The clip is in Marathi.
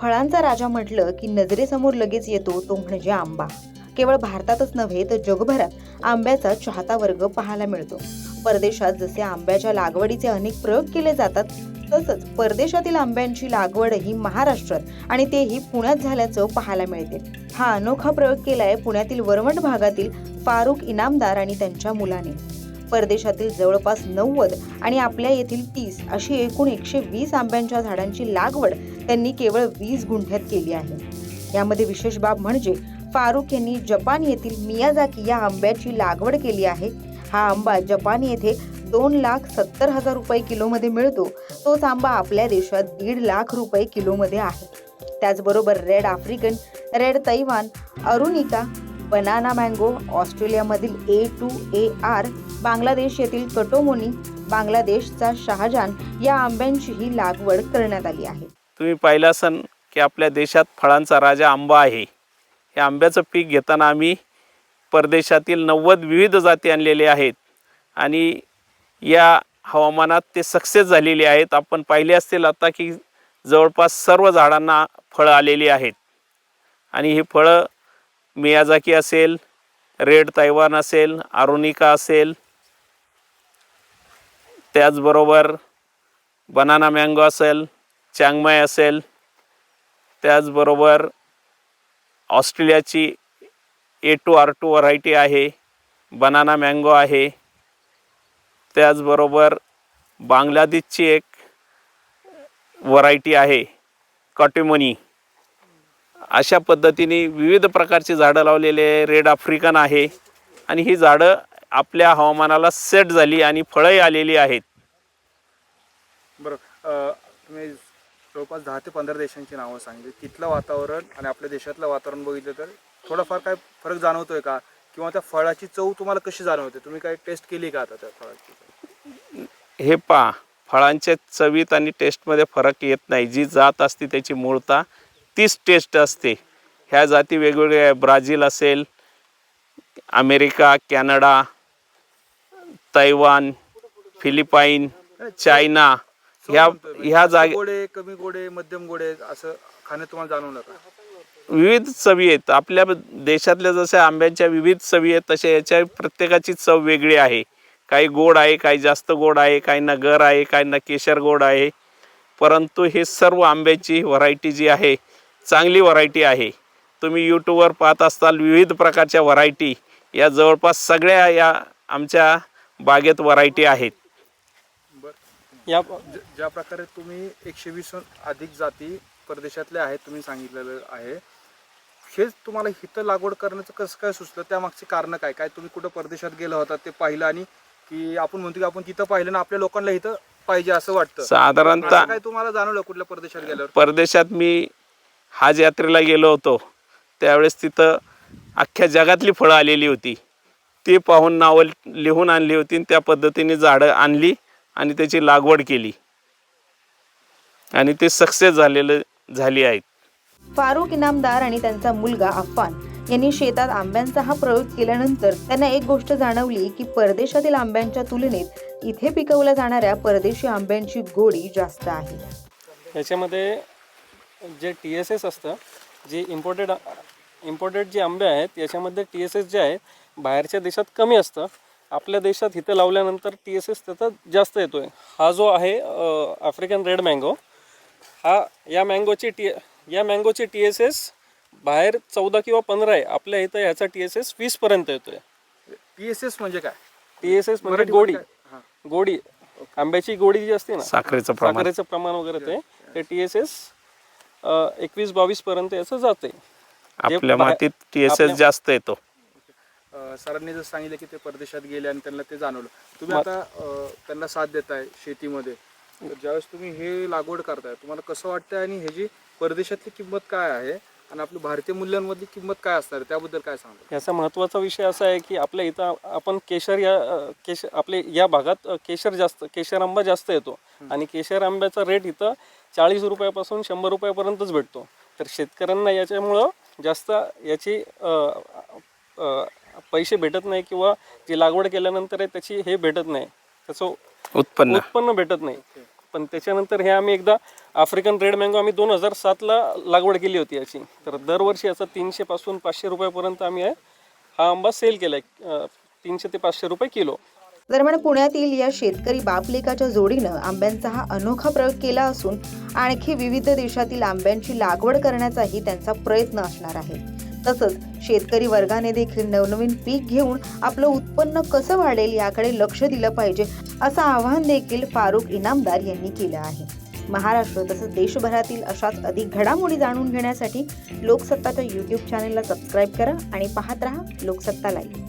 फळांचा राजा म्हटलं की नजरेसमोर लगेच येतो तो म्हणजे आंबा. केवळ भारतातच नव्हे तर जगभरात आंब्याचा चाहता वर्ग पाहायला मिळतो. परदेशात जसे आंब्याच्या लागवडीचे अनेक प्रयोग केले जातात तसंच परदेशातील आंब्यांची लागवडही महाराष्ट्रात आणि तेही पुण्यात झाल्याचं पाहायला मिळते. हा अनोखा प्रयोग केलाय पुण्यातील वरवंट भागातील फारुख इनामदार आणि त्यांच्या मुलाने. परदेशातील जवळपास नव्वद आणि आपल्या येथील तीस अशी एकूण एकशे वीस आंब्यांच्या झाडांची लागवड त्यांनी केवळ वीस गुंठ्यात केली आहे. यामध्ये विशेष बाब म्हणजे फारुख यांनी जपान येथील मियाजाकी या आंब्याची लागवड केली आहे. हा आंबा जपान येथे दोन लाख सत्तर हजार रुपये किलोमध्ये मिळतो. तोच आंबा आपल्या देशात दीड लाख रुपये किलोमध्ये आहे. त्याचबरोबर red African red Taiwan Arunika banana mango ऑस्ट्रेलियामधील A two A R Bangladesh येथील कटोमोनी बांगलादेशचा शहाजान या आंब्यांचीही लागवड करण्यात आली आहे. तुम्ही पाहिलं असन की आपल्या देशात फळांचा राजा आंबा आहे. या आंब्याचं पीक घेताना आम्ही परदेशातील नव्वद विविध जाती आणलेले आहेत आणि या हवामानात ते सक्सेस झालेले आहेत. आपण पाहिले असतील आता की जवळपास सर्व झाडांना फळं आलेली आहेत. आणि ही फळं मियाजाकी असेल रेड तैवान असेल आरोनिका असेल त्याचबरोबर बनाना मँगो असेल चांगमाय असेल त्याचबरोबर ऑस्ट्रेलियाची A two R two variety आहे बनाना मँगो आहे त्याचबरोबर बांगलादेशची एक व्हरायटी आहे कॉटेमोनी. अशा पद्धतीने विविध प्रकारची झाडं लावलेले रेड आफ्रिकन आहे आणि ही झाडं आपल्या हवामानाला सेट झाली आणि फळंही आलेली आहेत. बरं तुम्ही जवळपास दहा ते पंधरा देशांची नावं सांगितली तिथलं वातावरण आणि आपल्या देशातलं वातावरण बघितलं तर थोडाफार काय फरक जाणवतोय का? किंवा त्या फळाची चव तुम्हाला कशी जाणवते? तुम्ही काही टेस्ट केली का आता त्या फळाची? हे पा फळांच्या चवीत आणि टेस्टमध्ये फरक येत नाही. जी जात असते त्याची मूळता तीच टेस्ट असते. ह्या जाती वेगवेगळ्या ब्राझील असेल America Canada Taiwan Philippine China ह्या म्हणतोय मी. ह्या जागे गोडे कमी गोडे मध्यम गोडे असं खाणे तुम्हाला जाणवलं का विविध चवी आहेत. आपल्या देशातल्या जशा आंब्यांच्या विविध चवी आहेत तशा याच्या प्रत्येकाची चव वेगळी आहे. काही गोड आहे काही जास्त गोड आहे काहींना गर आहे काहींना केशर गोड आहे. परंतु हे सर्व आंब्याची व्हरायटी जी आहे चांगली व्हरायटी आहे. तुम्ही यूट्यूबवर पाहत असताल विविध प्रकारच्या व्हरायटी. या जवळपास सगळ्या या आमच्या बागेत व्हरायटी आहेत. या ज- ज्या प्रकारे तुम्ही एकशे वीस अधिक जाती परदेशातल्या आहेत तुम्ही सांगितलेलं आहे. हेच तुम्हाला हिथं लागवड करण्याचं कसं काय सुचलं? त्यामागची कारण काय? काय तुम्ही कुठं परदेशात गेला होता ते पाहिलं आणि की आपण म्हणतो की आपण तिथं पाहिलं ना आपल्या लोकांना इथं पाहिजे असं वाटतं? साधारणतः काय तुम्हाला जाणवलं कुठल्या परदेशात गेल्यावर? परदेशात मी हाज यात्रेला गेलो होतो. त्यावेळेस तिथं अख्ख्या जगातली फळं आलेली होती. ती पाहून नावं लिहून आणली होती आणि त्या पद्धतीने झाडं आणली. आणि त्याची लागवड केली. आणि ते सक्सेस झालेलं झाली आहेत. फारुख इनामदार आणि त्यांचा मुलगा अफान यांनी शेतात आंब्यांचा हा प्रयोग केल्यानंतर त्यांना एक गोष्ट जाणवली की परदेशातील आंब्यांच्या तुलनेत इथे पिकवल्या जाणाऱ्या परदेशी आंब्यांची गोडी जास्त आहे. याच्यामध्ये जे टी एस एस असतं जे इम्पोर्टेड इम्पोर्टेड जे आंबे आहेत याच्यामध्ये टी एस एस जे आहेत बाहेरच्या देशात कमी असतं. आपल्या देशात इथं लावल्यानंतर टी एस एस त्याचा जास्त येतो आहे हा जो आहे आफ्रिकन रेड मँगो हा या मँगोची टी या मँगोची टी एस एस बाहेर चौदा किंवा पंधरा आहे. आपल्या इथं याचा टी एस एस वीसपर्यंत येतो आहे पी एस एस म्हणजे काय? टी एस एस म्हणजे गोडी? हां. गोडी. आंब्याची गोडी जी असते ना साखरेचं प्रमाण. साखरेचं प्रमाण वगैरे ते ते टी एस एस एकवीस बावीस पर्यंत याचं जाते आपल्या मातीत टी एस एस जास्त येतो. अ, सरांनी जर सांगितलं की ते परदेशात गेले आणि त्यांना ते जाणवलं. तुम्ही आता अ, त्यांना साथ देताय शेतीमध्ये. तर ज्यावेळेस तुम्ही हे लागवड करताय तुम्हाला कसं वाटतंय आणि ह्याची परदेशातली किंमत काय आहे आणि आपली भारतीय मूल्यांमधली किंमत काय असणार आहे? त्याबद्दल काय सांगतो याचा महत्त्वाचा विषय असा आहे की आपल्या इथं आपण केशर या अ, केश आपले या भागात अ, केशर जास्त केशर आंबा जास्त येतो. आणि केशर आंब्याचा रेट इथं चाळीस रुपयापासून शंभर रुपयापर्यंतच भेटतो. तर शेतकऱ्यांना याच्यामुळं जास्त याची अ, अ, पैसे भेटत नाही किंवा जी लागवड केल्यानंतर आहे त्याची हे भेटत नाही. त्याचं उत्पन्न. उत्पन्न भेटत नाही. पण त्याच्यानंतर हे आम्ही एकदा आफ्रिकन रेड मँगो आम्ही दोन हजार सातला लागवड केली होती याची. तर दरवर्षी याचा तीनशेपासून पाचशे रुपयापर्यंत आम्ही आहे हा आंबा सेल केला आहे तीनशे ते पाचशे रुपये किलो. दरम्यान पुण्यातील या शेतकरी बापलेकाच्या जोडीनं आंब्यांचा हा अनोखा प्रयोग केला असून आणखी विविध देशातील आंब्यांची लागवड करण्याचाही त्यांचा प्रयत्न असणार आहे. तसंच शेतकरी वर्गाने देखील नवनवीन पीक घेऊन आपलं उत्पन्न कसं वाढेल याकडे लक्ष दिलं पाहिजे असं आवाहन देखील फारुख इनामदार यांनी केलं आहे. महाराष्ट्र तसंच देशभरातील अशाच अधिक घडामोडी जाणून घेण्यासाठी लोकसत्ताच्या यूट्यूब चॅनेलला सबस्क्राईब करा आणि पाहत रहा लोकसत्ता लाईव्ह